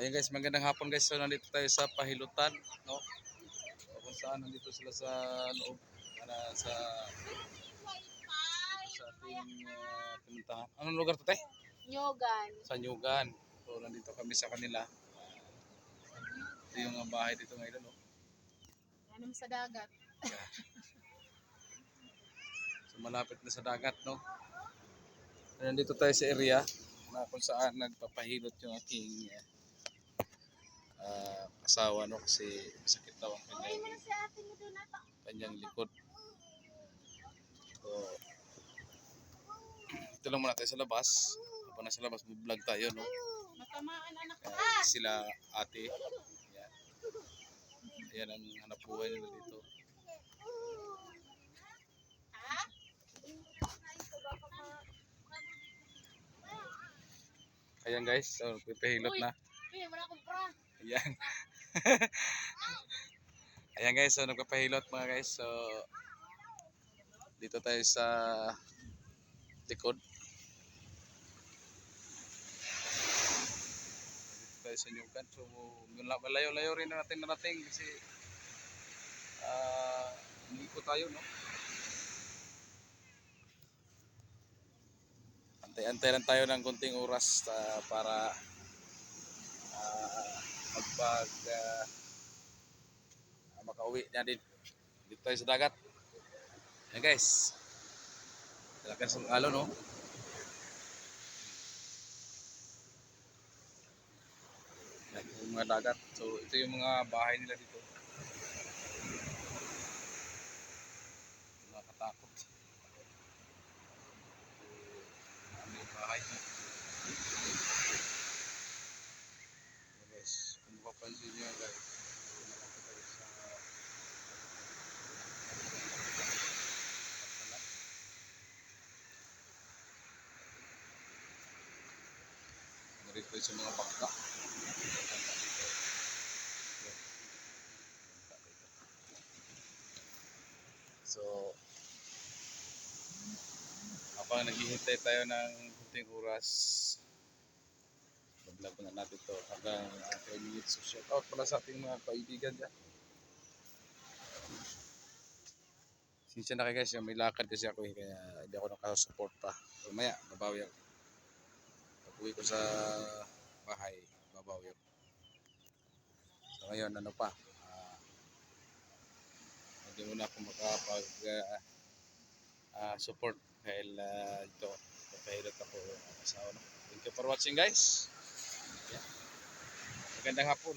Ayun guys, magandang hapon guys. So nandito tayo sa Pahilutan, no? So, kung saan nandito sila sa loob para sa sa ating uh, pinuntahan. Anong lugar to, te? Nyogan. Sa Nyugan. So nandito kami sa kanila. Ito yung uh, bahay dito ngayon, no? Anong sa dagat? So malapit na sa dagat, no? Nandito tayo sa area na kung saan nagpapahilot yung aking uh, asawa, no? Kasi masakit daw ang kanyang kanyang likod. So, ito lang muna tayo sa labas. Habang nasa labas, vlog tayo, no? Ayan, sila ate. Ayan. Ayan ang hanap buhay nila dito. Ayan guys, so pipihilot na. Ayan. Ayan guys, so nagpapahilot mga guys. So dito tayo sa likod. Dito tayo sa Nyugan. So mala- malayo-layo rin na natin narating kasi ah uh, tayo no. Antay-antay lang tayo ng konting oras ah, para magpag ah, ah, makauwi na din dito tayo sa dagat. Yan guys. Talagang sa alo no yung mga dagat. So ito yung mga bahay nila dito nakakatakot so, ano yung bahay nila So, guys, mapapansin nyo guys. Narito sa mga bangka. So, habang naghihintay tayo ng kunting oras, vlog na natin to hanggang uh, 10 minutes. So shout out pala sa ating mga kaibigan dyan. Sinsya na kayo guys, may lakad kasi ako eh, kaya hindi ako nakasupport pa. So maya, babawi ako. Pag uwi ko sa bahay, babawi ako. So ngayon, ano pa, ah, hindi muna ako makapag ah, ah, support dahil uh, ito, papahilot ako ang asawa. Thank you for watching guys. Magandang hapon.